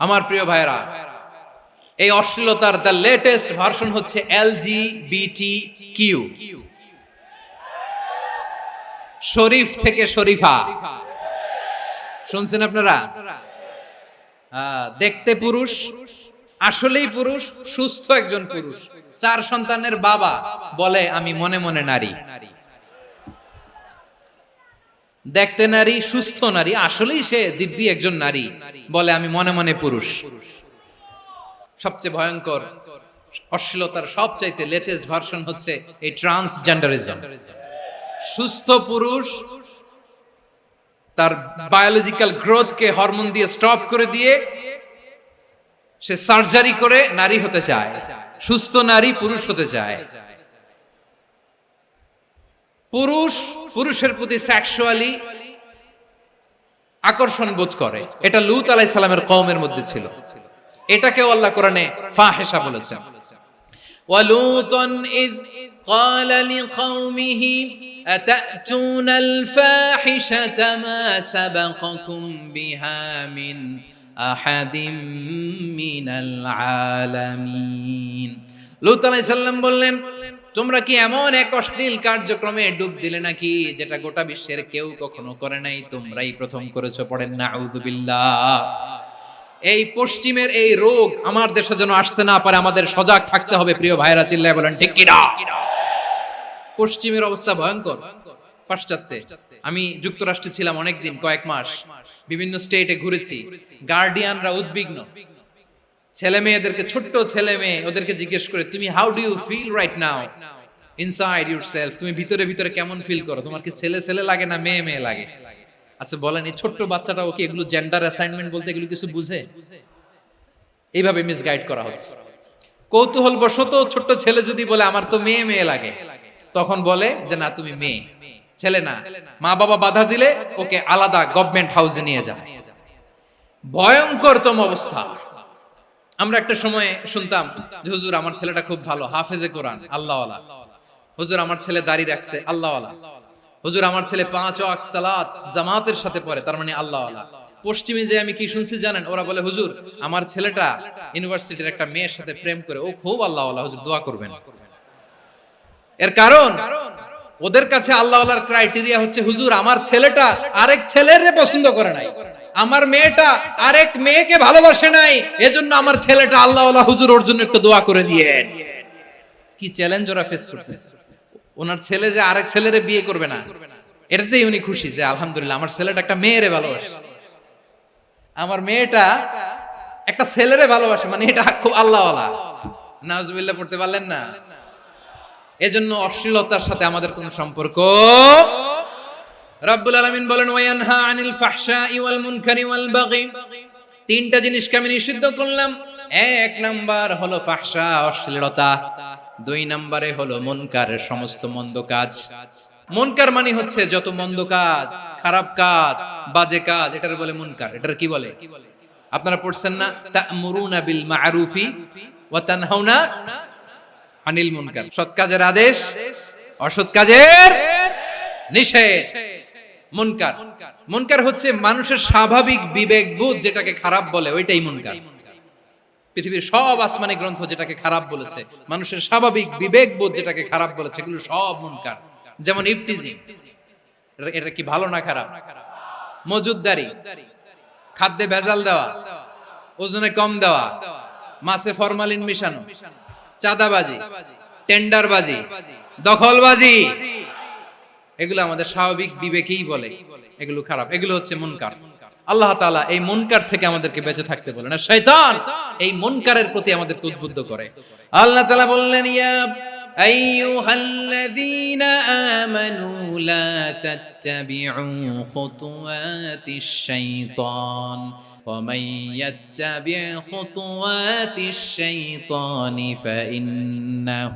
আমার প্রিয় ভাইরা এই অশ্লীলতার দ্য লেটেস্ট ভার্সন হচ্ছে এল জি বিটি কিউ শরীফ থেকে শরীফা। শুনছেন আপনারা? দেখতে পুরুষ, আসলেই পুরুষ, সুস্থ একজন পুরুষ। চার সন্তানের বাবা বলে আমি মনে মনে নারী। দেখতে নারী, সুস্থ নারী, আসলেই সে দিব্যি একজন নারী বলে আমি মনে মনে পুরুষ। সবচেয়ে ভয়ঙ্কর, অশ্লীলতার সবচাইতে লেটেস্ট ভার্সন হচ্ছে এই ট্রান্সজেন্ডারিজম সুস্থ পুরুষ, তার বায়োলজিক্যাল গ্রোথকে হরমোন দিয়ে স্টপ করে দিয়ে সে সার্জারি করে নারী হতে চায়। সুস্থ নারী, পুরুষ হতে চায়। পুরুষ পুরুষের প্রতি সেক্সুয়ালি আকর্ষণ বোধ করে এটা লুত আলাই সালামের কওমের মধ্যে ছিল এটাকেও আল্লাহ কোরআনে ফাহেসা বলেছেন ولوطا إذ قال لقومه أتأتون الفاحشة ما سبقكم بها من أحد من العالمين লুত আলাইহিস সালাম বললেন তোমরা কি এমন এক অশ্লীল কার্যক্রমে ডুব দিলে নাকি যেটা গোটা বিশ্বের কেউ কখনো করে নাই? তোমরাই প্রথম করেছ, পড়েন নাউযুবিল্লাহ এই পশ্চিমের এই রোগ আমার দেশে যেন আসতে না পারে, আমাদের সজাগ থাকতে হবে, প্রিয় ভাইরা চিল্লায় বলেন, ঠিক কিনা পশ্চিমের অবস্থা ভয়ঙ্কর। পাশ্চাত্যে আমি যুক্তরাষ্ট্রে ছিলাম অনেকদিন, কয়েক মাস। বিভিন্ন স্টেটে ঘুরেছি। গার্ডিয়ানরা উদ্বিগ্ন। ছেলে মেয়েদেরকে, ছোট্ট ছেলে মেয়ে, ওদেরকে জিজ্ঞেস করে, তুমি how do you feel right now inside yourself তুমি ভিতরে ভিতরে কেমন ফিল করো? তোমার কি ছেলে ছেলে লাগে না মেয়ে মেয়ে লাগে? আচ্ছা বলেন, এই ছোট্ট বাচ্চাটা ওকে এগুলো জেন্ডার অ্যাসাইনমেন্ট বলতে এগুলো কিছু বুঝে? এইভাবে মিসগাইড করা হচ্ছে। কৌতূহল বশত ছোট্ট ছেলে যদি বলে, আমার তো মেয়ে মেয়ে লাগে, তখন বলে যে, না, তুমি মেয়ে, ছেলে না। মা বাবা বাধা দিলে ওকে আলাদা গভর্নমেন্ট হাউসে নিয়ে যান। ভয়ঙ্করতম অবস্থা। আমরা একটা সময় শুনতাম যে হুজুর, আমার ছেলেটা খুব ভালো, হাফেজে কোরআন, আল্লাহওয়ালা। হুজুর, আমার ছেলে দাড়ি রাখছে, আল্লাহওয়ালা। হুজুর, আমার ছেলে পাঁচ ওয়াক্ত সালাত জামাতের সাথে পড়ে, তার মানে আল্লাহওয়ালা। পশ্চিমে যে আমি কি শুনছি জানেন? ওরা বলে, হুজুর, আমার ছেলেটা ইউনিভার্সিটির একটা মেয়ের সাথে প্রেম করে, ও খুব আল্লাহওয়ালা, হুজুর, দোয়া করবেন। এর কারণ, ওদের কাছে আল্লাহওয়ালার ক্রাইটেরিয়া হচ্ছে, হুজুর, আমার ছেলেটা আরেক ছেলের পছন্দ করে নাই। আমার মেয়েটা আরেক মেয়েকে ভালোবাসে নাই, এজন্য আমার ছেলেটা আল্লাহওয়ালা হুজুর ওর জন্য একটু দোয়া করে দিয়ে। কি চ্যালেঞ্জ ওরা ফেস করতেছে। ওনার ছেলে যে আরেক ছেলেরে বিয়ে করবে না, এটাতেই উনি খুশি যে আলহামদুলিল্লাহ আমার ছেলেটা একটা মেয়েরে ভালোবাসে। আমার মেয়েটা একটা ছেলেরে ভালোবাসে মানে এটা খুব আল্লাহওয়ালা। নাউজুবিল্লাহ, পড়তে পারলেন না? এজন্য অশ্লীলতার সাথে আমাদের কোনো সম্পর্ক রব্বুল আলামিন বলেন, ওয়ায়ানহা আনিল ওয়াল মুনকারি ওয়াল তিনটা জিনিসকে আমি নিষিদ্ধ করলাম। এক নাম্বার হলো ফাহশা, অশ্লীলতা। দুই নম্বরে হলো মুনকার, সমস্ত মন্দ কাজ। মুনকার মানে হচ্ছে যত মন্দ কাজ, খারাপ কাজ, বাজে কাজ, এটার বলে মুনকার। এটার কি বলে? আপনারা পড়ছেন না? তা'মুরুনা বিল মা'রুফি ওয়া তানহাউনা আনিল মুনকার। সৎ কাজের আদেশ, অসৎ কাজের নিষেধ। মুনকার। মুনকার হচ্ছে মানুষের স্বাভাবিক বিবেকবোধ যেটাকে খারাপ বলে, ওইটাই মুনকার। পৃথিবীর সব আসমানি গ্রন্থ যেটাকে খারাপ বলেছে, মানুষের স্বাভাবিক বিবেকবোধ যেটাকে খারাপ বলেছে, এগুলো সব মুনকার। যেমন ইফটিজিং এটা কি ভালো না খারাপ? মজুদদারি। খাদ্যে ভেজাল দেওয়া। ওজনে কম দেওয়া। মাছে ফরমালিন মিশানো। চাঁদাবাজি। টেন্ডারবাজি। দখলবাজি। এগুলো আমাদের স্বাভাবিক বিবেকেই বলে এগুলো খারাপ এগুলো হচ্ছে মুনকার আল্লাহ তাআলা এই মুনকার থেকে আমাদেরকে বেঁচে থাকতে বলেন আর শয়তান এই মুনকারের প্রতি আমাদেরকে উদ্বুদ্ধ করে আল্লাহ তাআলা বললেন ইয়া আইয়ুহাল্লাযীনা আমানু লা তাত্তাবি'উ খুতুওয়াতিশ শাইতান ومن يتبع خطوات الشيطان فإنه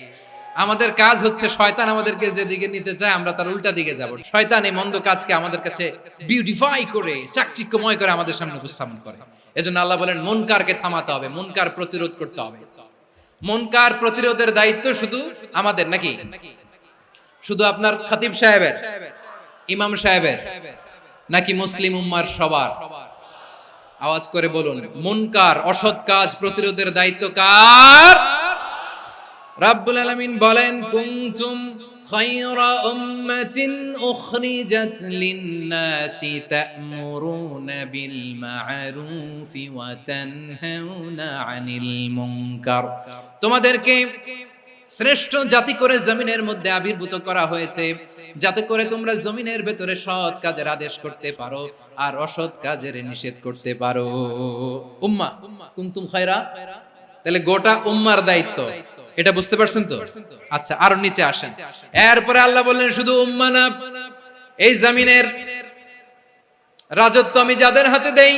আমাদের কাজ হচ্ছে শয়তান আমাদেরকে যেদিকে নিতে চায়, আমরা তার উল্টা দিকে যাব। শয়তান এই মন্দ কাজকে আমাদের কাছে বিউটিফাই করে, চাকচিক্যময় করে আমাদের সামনে উপস্থাপন করে। এজন্য আল্লাহ বলেন মনকারকে থামাতে হবে মনকার প্রতিরোধ করতে হবে। মনকার প্রতিরোধের দায়িত্ব শুধু আমাদের নাকি? শুধু আপনার খতিব সাহেবের? ইমাম সাহেবের? নাকি মুসলিম উম্মার সবার? আওয়াজ করে বলুন মনকার অসৎ কাজ প্রতিরোধের দায়িত্ব কার? রাব্বুল আলামিন বলেন, কুনতুম খায়রা উম্মাতিন উখরিজাত লিন-নাসি তা'মুরুনা বিল মা'রুফি ওয়া তানহাউনা 'আনিল মুনকার। তোমাদেরকে শ্রেষ্ঠ জাতি করে জমিনের মধ্যে আবির্ভূত করা হয়েছে, যাতে করে তোমরা জমিনের ভেতরে সৎ কাজের আদেশ করতে পারো আর অসৎ কাজের নিষেধ করতে পারো। উম্মা, কুনতুম খায়রা? তাহলে গোটা উম্মার দায়িত্ব। এটা বুঝতে পারছেন তো? আচ্ছা আরও নিচে আসেন। এরপরে আল্লাহ বললেন, শুধু উম্মা না, এই জমিনের রাজত্ব আমি যাদের হাতে দেই,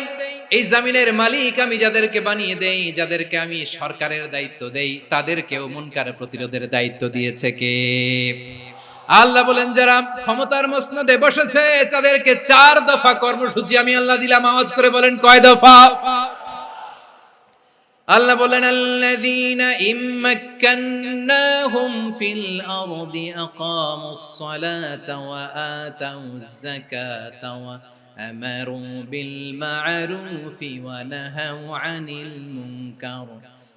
এই জামিনের মালিক আমি যাদেরকে বানিয়ে দেই, যাদেরকে আমি সরকারের দায়িত্ব দেই, তাদেরকেও মুনকার প্রতিরোধের দায়িত্ব দিয়েছে কে? আল্লাহ বলেন, যারা ক্ষমতার মসনদে বসেছে, তাদেরকে চার দফা কর্মসূচি আমি আল্লাহ দিলাম। আওয়াজ করে বলেন, কয় দফা? আল্লাহ বলেন আল্লাযীনা ইম্মাক্কান্নাহুম ফিল আরদি আকামুস সালাতা ওয়া আতাউজ যাকাতা ওয়া আমারু বিল মা'রুফি ওয়া নাহাউ আনিল মুনকার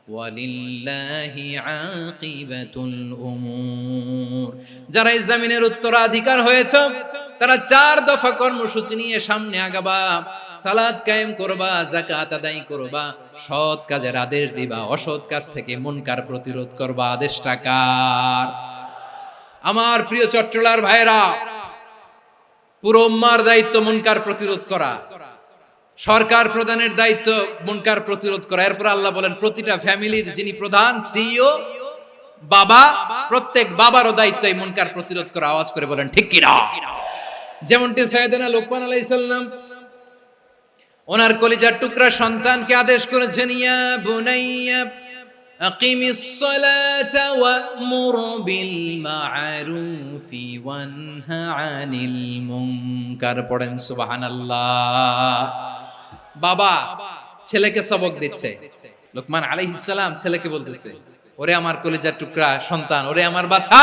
ওয়ালিল্লাহি আকিবাতুল উমুর যারা এই জমিনের উত্তরাধিকার হয়েছে তারা চার দফা কর্মসূচি নিয়ে সামনে আগাবা, সালাদ কায়েম করবা জাকাত আদায় করবা, সৎ কাজের আদেশ দিবা, অসৎ কাজ থেকে মুনকার প্রতিরোধ করবা, আদেশটা কার? আমার প্রিয় চট্টলার ভাইরা পুরো উম্মার দায়িত্ব মুনকার প্রতিরোধ করা, সরকার প্রধানের দায়িত্ব মুনকার প্রতিরোধ করা। এরপর আল্লাহ বলেন, প্রতিটা ফ্যামিলির যিনি প্রধান, সিইও, বাবা, প্রত্যেক বাবারও দায়িত্ব এই মুনকার প্রতিরোধ করা। আওয়াজ করে বলেন, ঠিক কিনা? যেমনটি সাইয়েদনা লোকমান আলাইহিস সালাম ওনার কলিজার টুকরা সন্তানকে আদেশ করেছেন, ইয়া বুনাইয়া মা'রুফি ওয়ানহা আনিল মুনকার। পড়েন, সুবহানাল্লাহ। বাবা ছেলেকে সবক দিচ্ছে। লোকমান আলাইহিস সালাম ছেলেকে বলতেছে, ওরে আমার কলিজার টুকরা সন্তান, ওরে আমার বাছা।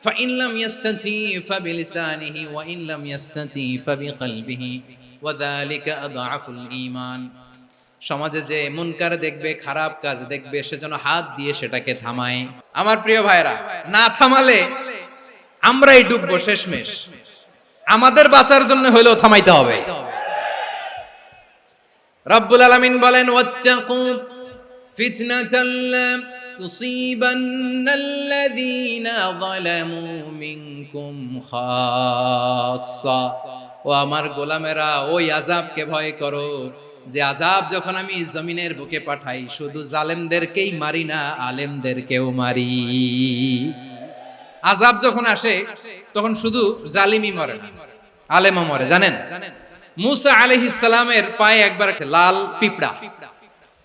فإن لم يستطيع فبلسانه وإن لم يستطيع فبقلبه وذلك أضعف الإيمان সমাজে যে মুনকার দেখবে খারাপ কাজ দেখবে সেজন্য হাত দিয়ে সেটাকে থামায় আমার প্রিয় ভাইরা না থামালে আমরাই ডুববো শেষমেশ আমাদের বাঁচার জন্য হলেও থামাইতে হবে রব্বুল আলামিন বলেন ওয়াত্তাকু ফিতনাতাল্লা تصيبن الذين ظلموا منكم خاصة ও আমার গোলামেরা ওই আজাবকে ভয় করো যে আজাব যখন আমি জমিনের বুকে পাঠাই শুধু জালেমদেরকেই মারি না আলেমদেরকেও মারি আজাব যখন আসে তখন শুধু জালিমই মরে না আলেমও মরে জানেন মুসা আলাইহিস সালামের পায়ে একবার একটা লাল পিঁপড়া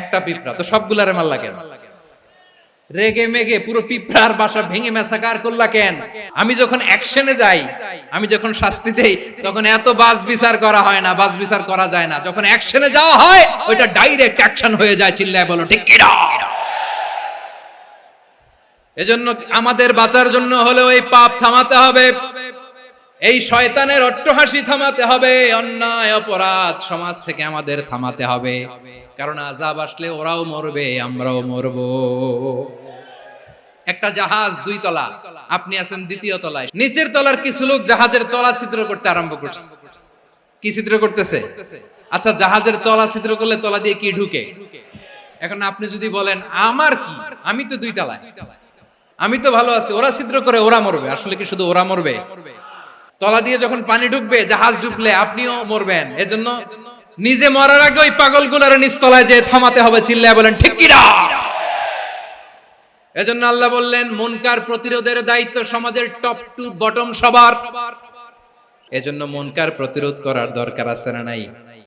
একটা পিঁপড়া, তো সবগুলারে মারলা কেন রেগে মেগে পুরো পিঁপড়ার বাসা ভেঙে মেসাকার করলা কেন? আমি যখন অ্যাকশনে যাই, আমি যখন শাস্তি দেই, তখন এত বাস বিচার করা হয় না বাস বিচার করা যায় না। যখন অ্যাকশনে যাওয়া হয়, ওইটা ডাইরেক্ট অ্যাকশন হয়ে যায় চিল্লায় বলো, ঠিক কিনা এজন্য আমাদের বাঁচার জন্য হলেও এই পাপ থামাতে হবে। এই শয়তানের অট্টহাসি থামাতে হবে, অন্যায় অপরাধ সমাজ থেকে আমাদের থামাতে হবে। কারণ আজাব আসলে ওরাও মরবে, আমরাও মরব। একটা জাহাজ দুই তলা, আপনি আছেন দ্বিতীয় তলায়। নিচের তলার কিছু লোক জাহাজের তলা ছিদ্র করতে আরম্ভ করছে। কি ছিদ্র করতেছে? আচ্ছা জাহাজের তলা ছিদ্র করলে তলা দিয়ে কি ঢুকে? এখন আপনি যদি বলেন, আমার কি? আমি তো দুই তলায়। আমি তো ভালো আছি, ওরা ছিদ্র করে, ওরা মরবে। আসলে কি শুধু ওরা মরবে? তলা দিয়ে যখন পানি ঢুকবে, জাহাজ ঢুকলে আপনিও মরবেন। এজন্য নিজে মরার আগে ওই পাগলগুলার নিচতলায় যে থামাতে হবে, চিল্লায় বলেন, ঠিক এজন্য আল্লাহ বললেন, মনকার প্রতিরোধের দায়িত্ব সমাজের টপ টু বটম সবার। এজন্য মনকার প্রতিরোধ করার দরকার আছে না নাই?